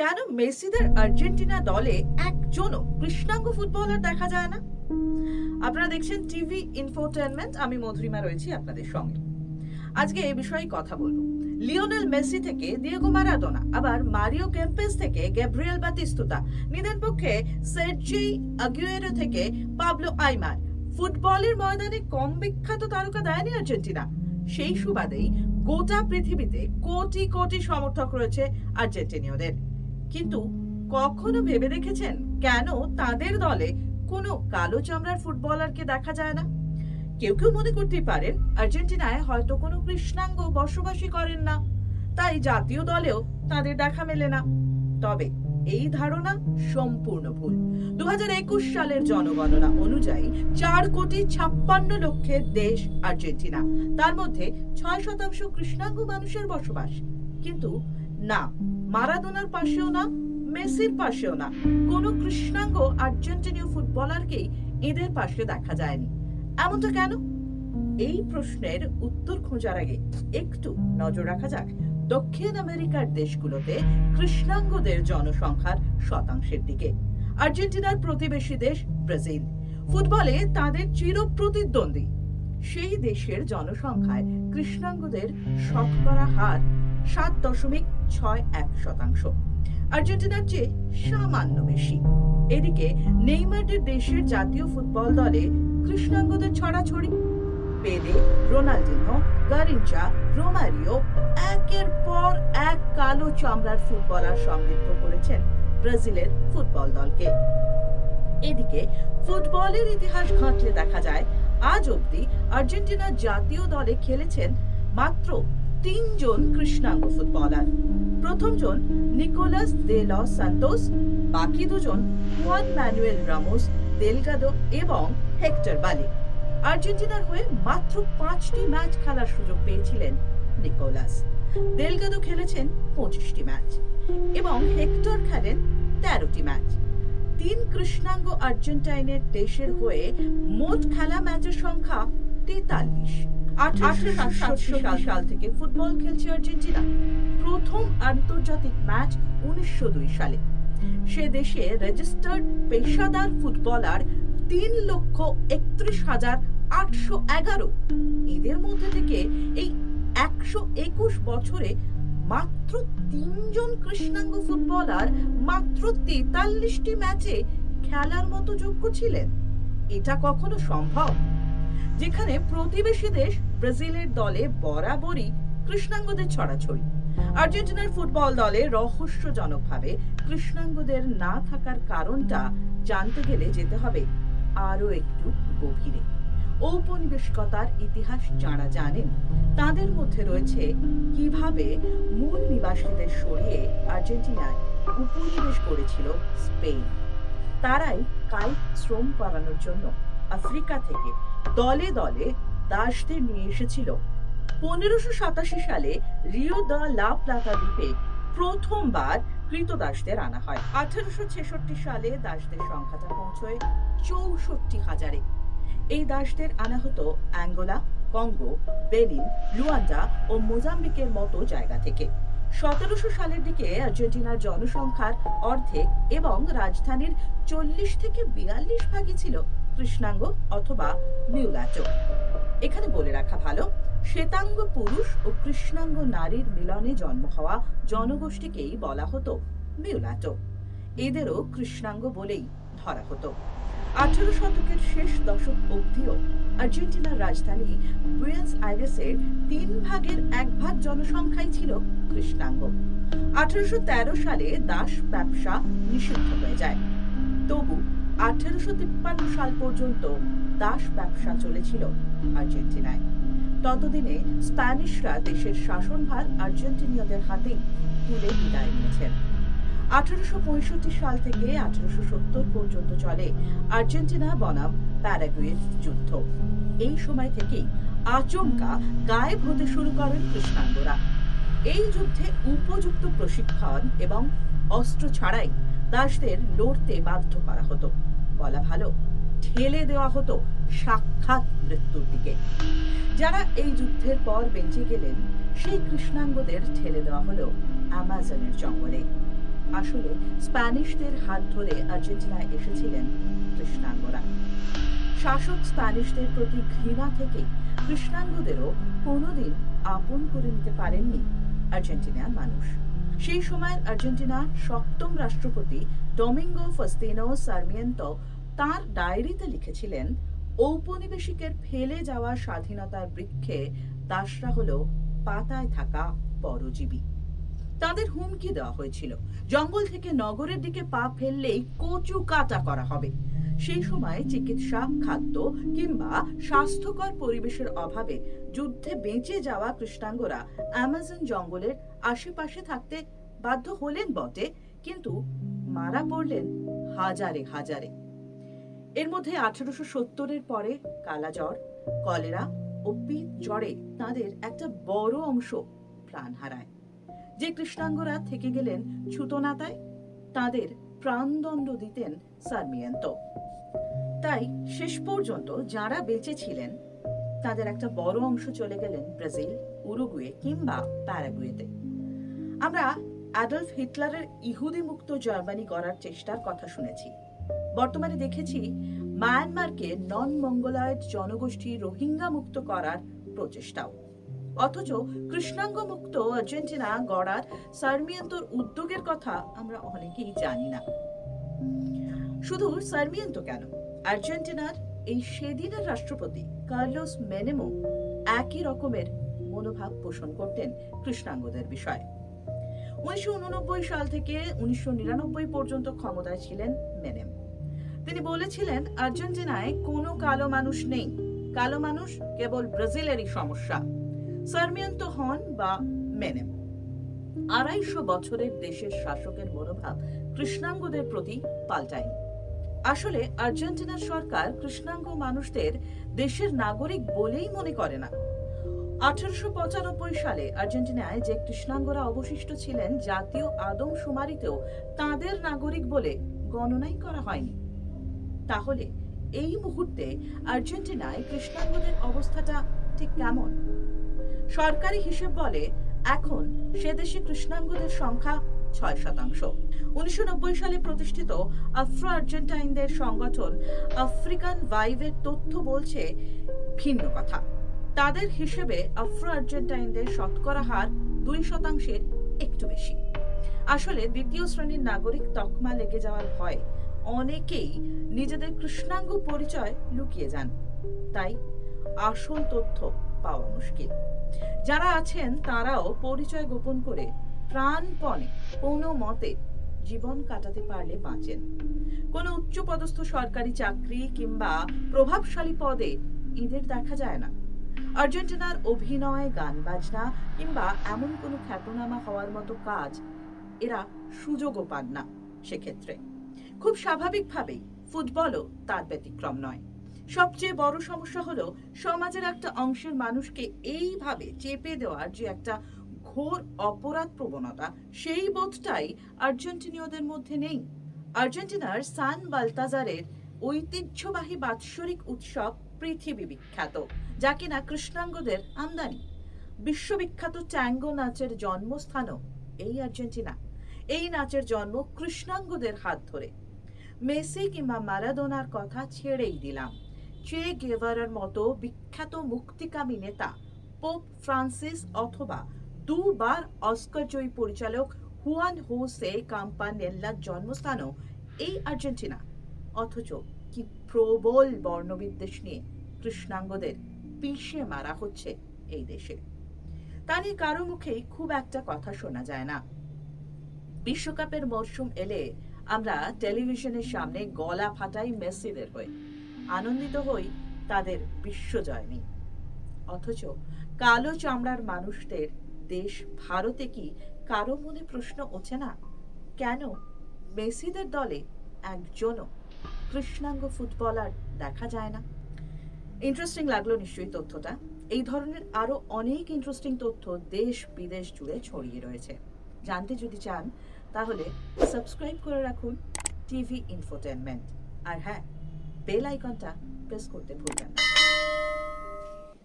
কেন মেসিদের আর্জেন্টিনা দলে একজনও কৃষ্ণাঙ্গ ফুটবলার দেখা যায় না? আপনারা দেখছেন টিভি ইনফোটেনমেন্ট, আমি মধুরিমা রয়েছি আপনাদের সঙ্গে। আজকে এই বিষয়ে কথা বলব। লিওনেল মেসি থেকে দিয়েগো মারাদোনা, আবার মারিও কেম্পেস থেকে গ্যাব্রিয়েল বাতিস্তুতা, নিদেন পক্ষে সের্জি আগুয়েরো থেকে পাবলো আইমার। ফুটবলের ময়দানে কম বিখ্যাত তারকা দেয়নি আর্জেন্টিনা। সেই সুবাদেই গোটা পৃথিবীতে কোটি কোটি সমর্থক রয়েছে আর্জেন্টিনীয়দের। কিন্তু কখনো ভেবে দেখেছেন কেন তাদের দলে কোনো কালো চামড়ার ফুটবলারকে দেখা যায় না? কেউ কেউ মনে করতেই পারেন আর্জেন্টিনায় হয়তো কোনো কৃষ্ণাঙ্গ বসবাসী করেন না, তাই জাতীয় দলেও তাদের দেখা মেলে না। তবে এই ধারণা সম্পূর্ণ ভুল। দু হাজার একুশ সালের জনগণনা অনুযায়ী চার কোটি ছাপ্পান্ন লক্ষের দেশ আর্জেন্টিনা। তার মধ্যে ছয় শতাংশ কৃষ্ণাঙ্গ মানুষের বসবাস। কিন্তু না, মারাদোনার পাশেও না, মেসির পাশেও না। কোনো কৃষ্ণাঙ্গ আর্জেন্টিনীয় ফুটবলারকেই এদের পাশে দেখা যায়নি। এমনটা কেন? এই প্রশ্নের উত্তর খোঁজার আগে একটু নজর রাখা যাক। দক্ষিণ আমেরিকার দেশগুলোতে কৃষ্ণাঙ্গদের জনসংখ্যার শতাংশের দিকে। আর্জেন্টিনার প্রতিবেশী দেশ ব্রাজিল। ফুটবলে তাদের চিরপ্রতিদ্বন্দ্বী। সেই দেশের জনসংখ্যায় কৃষ্ণাঙ্গদের শতকরা হার সাত দশমিক ছয় এক শতাংশ। আর্জেন্টিনার চেয়ে সামান্য বেশি। এদিকে নেইমারদের দেশের জাতীয় ফুটবল দলে কৃষ্ণাঙ্গদের ছড়াছড়ি। পেলে রোনাল্ডিনো গারিঞ্চা, রোমারিও একের পর এক কালো চামড়ার ফুটবলার সমৃদ্ধ করেছেন ব্রাজিলের ফুটবল দলকে। এদিকে ফুটবলের ইতিহাস ঘাঁটলে দেখা যায়, আজ অবধি আর্জেন্টিনার জাতীয় দলে খেলেছেন মাত্র তিনজন কৃষ্ণাঙ্গ ফুটবলার। প্রথমজন নিকোলাস দে লস সান্তোস, বাকি দুজন জুয়ান ম্যানুয়েল রামোস, দেলগাদো এবং হেক্টর বালি। আর্জেন্টিনার হয়ে মাত্র পাঁচটি ম্যাচ খেলার সুযোগ পেয়েছিলেন নিকোলাস। দেলগাদো খেলেছেন পঁচিশটি ম্যাচ এবং হেক্টর খেলেন তেরোটি ম্যাচ। তিন কৃষ্ণাঙ্গ আর্জেন্টাইনের দেশের হয়ে মোট খেলা ম্যাচের সংখ্যা তেতাল্লিশ। আঠারোশো সাতষট্টি সাল থেকে ফুটবল খেলছে আর্জেন্টিনা। প্রথম আন্তর্জাতিক ম্যাচ উনিশশো দুই সালে। সে দেশে রেজিস্টার্ড পেশাদার ফুটবলার তিন লক্ষ একত্রিশ হাজার আটশো এগারো। এদের মধ্যে থেকে এই একশো একুশ বছরে মাত্র তিনজন কৃষ্ণাঙ্গ ফুটবলার মাত্র তেতাল্লিশটি ম্যাচে খেলার মতো যোগ্য ছিলেন। এটা কখনো সম্ভব? যেখানে প্রতিবেশী দেশ ব্রাজিলের দলে বরাবরই কৃষ্ণাঙ্গদের ছড়াছড়ি। আর্জেন্টিনার ফুটবল দলে রহস্যজনকভাবে কৃষ্ণাঙ্গদের না থাকার কারণটা জানতে গেলে যেতে হবে আরও একটু গভীরে। ঔপনিবেশিকতার ইতিহাস যারা জানেন, তাদের মধ্যে রয়েছে কীভাবে মূল নিবাসীদের সরিয়ে আর্জেন্টিনায় উপনিবেশ করেছিল স্পেন। তারাই কায়িক শ্রম করানোর জন্য আফ্রিকা থেকে দলে দলে দাসদের নিয়ে এসেছিল। পনেরোশো সাতাশি সালে রিও দা লা প্লাতা দ্বীপে প্রথমবার কৃতদাসদের আনা হয়। আঠারোশো ছেষট্টি সালে দাসদের সংখ্যাটা পৌঁছয় চৌষট্টি হাজারে। এই দাসদের আনা হতো অ্যাঙ্গোলা, কঙ্গো বেনিন লুয়ান্ডা ও মোজাম্বিকের মতো জায়গা থেকে। সতেরোশো সালের দিকে আর্জেন্টিনার জনসংখ্যার অর্ধেক এবং রাজধানীর চল্লিশ থেকে বিয়াল্লিশ ভাগই ছিল কৃষ্ণাঙ্গ অথবা মিউলাটো এখানে বলে রাখা ভালো, শ্বেতাঙ্গ পুরুষ ও কৃষ্ণাঙ্গ নারীর মিলনে জন্ম হওয়া জনগোষ্ঠীকেই বলা হতো মিউলাটো। এদেরও কৃষ্ণাঙ্গ বলেই ধরা হতো। আঠারো শতকের শেষ দশক অবধিও আর্জেন্টিনার রাজধানী বুয়েন্স আইরেসের তিন ভাগের এক ভাগ জনসংখ্যাই ছিল কৃষ্ণাঙ্গ। আঠারোশো তেরো সালে দাস ব্যবসা নিষিদ্ধ হয়ে যায়। তবু আঠারোশো তিপ্পান্ন সাল পর্যন্ত দাস ব্যবসা চলেছিল। আর্জেন্টিনায়। ততদিনে স্প্যানিশরা দেশের শাসনভার আর্জেন্টিনীয়দের হাতেই তুলে বিদায় নিয়েছেন। আঠারোশো পঁয়ষট্টি সাল থেকে আঠারোশো সত্তর পর্যন্ত চলে আর্জেন্টিনা বনাম প্যারাগুয়ের যুদ্ধ। এই সময় থেকেই আচমকা গায়েব হতে শুরু করেন কৃষ্ণাঙ্গরা। এই যুদ্ধে উপযুক্ত প্রশিক্ষণ এবং অস্ত্র ছাড়াই দাসদের লড়তে বাধ্য করা হতো। বলা ভালো ঠেলে দেওয়া হতো সাক্ষাৎ মৃত্যুর দিকে। যারা এই যুদ্ধের পর বেঁচে গেলেন, সেই কৃষ্ণাঙ্গদের ঠেলে দেওয়া হলো অ্যামাজনের জঙ্গলে। আসলে স্প্যানিশদের হাত ধরে আর্জেন্টিনায় এসেছিলেন কৃষ্ণাঙ্গরা। শাসক স্প্যানিশদের প্রতি ঘৃণা থেকে কৃষ্ণাঙ্গদেরও কোনোদিন আপন করে নিতে পারেননি আর্জেন্টিনার মানুষ। সেই সময়ের আর্জেন্টিনার সপ্তম রাষ্ট্রপতি ডোমিঙ্গো ফস্তিনো সার্মিয়েন্তো তার ডায়েরিতে লিখেছিলেন, ঔপনিবেশিকের ফেলে যাওয়া স্বাধীনতার বৃক্ষে দাসরা হল পাতায় থাকা পরজীবী। তাদের হুমকি দেওয়া হয়েছিল। জঙ্গল থেকে নগরের দিকে পা ফেললেই কচু কাটা করা হবে। সেই সময় চিকিৎসা, খাদ্য কিংবা স্বাস্থ্যকর পরিবেশের অভাবে যুদ্ধে বেঁচে যাওয়া কৃষ্ণাঙ্গরা অ্যামাজন জঙ্গলের আশেপাশে থাকতে বাধ্য হলেন বটে, কিন্তু মারা পড়লেন হাজারে হাজারে। এর মধ্যে আঠারোশো সত্তরের পরে কালাজ্বর, কলেরা ও পিত জ্বরে তাদের একটা বড় অংশ প্রাণ হারায়। যে কৃষ্ণাঙ্গরা থেকে গেলেন ছুতনাতায়, তাদের প্রাণদণ্ড দিতেন সার্মিয়েন্তো। তাই শেষ পর্যন্ত যারা বেঁচে ছিলেন, তাদের একটা বড় অংশ চলে গেলেন ব্রাজিল, উরুগুয়ে কিংবা প্যারাগুয়েতে। আমরা অ্যাডলফ হিটলারের ইহুদি মুক্ত জার্মানি গড়ার চেষ্টার কথা শুনেছি। বর্তমানে দেখেছি মায়ানমারকে নন মঙ্গলয়েড জনগোষ্ঠী রোহিঙ্গা মুক্ত করার প্রচেষ্টাও। অথচ কৃষ্ণাঙ্গ মুক্ত আর্জেন্টিনা গড়ার সার্মিয়েন্তোর উদ্যোগের কথা আমরা অনেকেই জানি না। শুধু সার্মিয়েন্তো কেন? আর্জেন্টিনার এই সেদিনের রাষ্ট্রপতি কার্লোস মেনেমো একই রকমের মনোভাব পোষণ করতেন কৃষ্ণাঙ্গদের বিষয়ে। উনিশশো সাল থেকে উনিশশো নিরানব্বই পর্যন্ত ক্ষমতায় ছিলেন মেনেম। তিনি বলেছিলেন, আর্জেন্টিনায় কোনো কালো মানুষ নেই। কালো মানুষ কেবল ব্রাজিলেরই সমস্যা। সার্মিয়ান্ত হন বা মেনেম। আড়াইশো বছরের দেশের শাসকের মনোভাব কৃষ্ণাঙ্গদের প্রতি পাল্টায়নি। আসলে আর্জেন্টিনার সরকার কৃষ্ণাঙ্গ মানুষদের দেশের নাগরিক বলেই মনে করে না। আঠারোশো পঁচানব্বই সালে আর্জেন্টিনায় যে কৃষ্ণাঙ্গরা অবশিষ্ট ছিলেন, জাতীয় আদম আদমশুমারিতেও তাদের নাগরিক বলে গণনাই করা হয়নি। তাহলে এই মুহূর্তে আর্জেন্টিনায় কৃষ্ণাঙ্গদের অবস্থাটা ঠিক কেমন? সরকারি হিসেব বলে এখন সে দেশে কৃষ্ণাঙ্গদের সংখ্যা ছয় শতাংশ। উনিশশো সালে প্রতিষ্ঠিত আফ্রো আর্জেন্টাইনদের সংগঠন আফ্রিকান ভাইভের তথ্য বলছে ভিন্ন কথা। তাদের হিসেবে আফ্রো আর্জেন্টাইনদের শতকরা হার দুই শতাংশের একটু বেশি। আসলে দ্বিতীয় শ্রেণির নাগরিক তকমা লেগে যাওয়ার ভয় অনেকেই নিজেদের কৃষ্ণাঙ্গ পরিচয় লুকিয়ে যান। তাই আসল তথ্য পাওয়া মুশকিল। যারা আছেন তারাও পরিচয় গোপন করে প্রাণপণে কোনো মতে জীবন কাটাতে পারলে বাঁচেন। কোনো উচ্চপদস্থ সরকারি চাকরি কিংবা প্রভাবশালী পদে এদের দেখা যায় না। আর্জেন্টিনার অভিনয় গান, বাজনা কিংবা এমন কোনো খ্যাতনামা হওয়ার মতো কাজ এরা সুযোগও পান না সেক্ষেত্রে। খুব স্বাভাবিকভাবেই ফুটবলও তার ব্যতিক্রম নয়। সবচেয়ে বড় সমস্যা হলো সমাজের একটা অংশের মানুষকে এইভাবে চেপে দেওয়ার যে একটা ঘোর অপরাধ প্রবণতা, সেই বোধটাই আর্জেন্টিনীয়দের মধ্যে নেই। আর্জেন্টিনার সান বালতাজারের ঐতিহ্যবাহী বাৎসরিক উৎসব পৃথিবী বিখ্যাত যা কিনা কৃষ্ণাঙ্গদের আমদানি। বিশ্ববিখ্যাত ট্যাঙ্গো নাচের জন্মস্থানও এই আর্জেন্টিনা। এই নাচের জন্ম কৃষ্ণাঙ্গদের হাত ধরে। মেসি কিংবা মারাদোনার কথা ছেড়েই দিলাম। চে গেভারার মতো বিখ্যাত মুক্তিকামী নেতা, পোপ ফ্রান্সিস অথবা দুবার অস্কার জয়ী পরিচালক হুয়ান হোসে কাম্পানেল্লার জন্মস্থানও এই আর্জেন্টিনা। অথচ কি প্রবল বর্ণবিদ্বেষ নিয়ে কৃষ্ণাঙ্গদের পিষে মারা হচ্ছে এই দেশে। তা নিয়ে কারও মুখেই খুব একটা কথা শোনা যায় না। বিশ্বকাপের মরশুম এলে আমরা টেলিভিশনের সামনে গলা ফাটাই মেসিদের হয়ে। আনন্দিত হই তাদের বিশ্বজয় নিয়ে অথচ কালো চামড়ার মানুষদের দেশ ভারতে কি কারও মনে প্রশ্ন ওঠে না? কেন মেসিদের দলে একজনও কৃষ্ণাঙ্গ ফুটবলার দেখা যায় না। ইন্টারেস্টিং লাগল নিশ্চয়ই তথ্যটা। এই ধরনের আরও অনেক ইন্টারেস্টিং তথ্য দেশ বিদেশ জুড়ে ছড়িয়ে রয়েছে। জানতে যদি চান, তাহলে সাবস্ক্রাইব করে রাখুন টিভি ইনফোটেনমেন্ট আর হ্যাঁ বেল আইকনটা প্রেস করতে ভুলবেন না।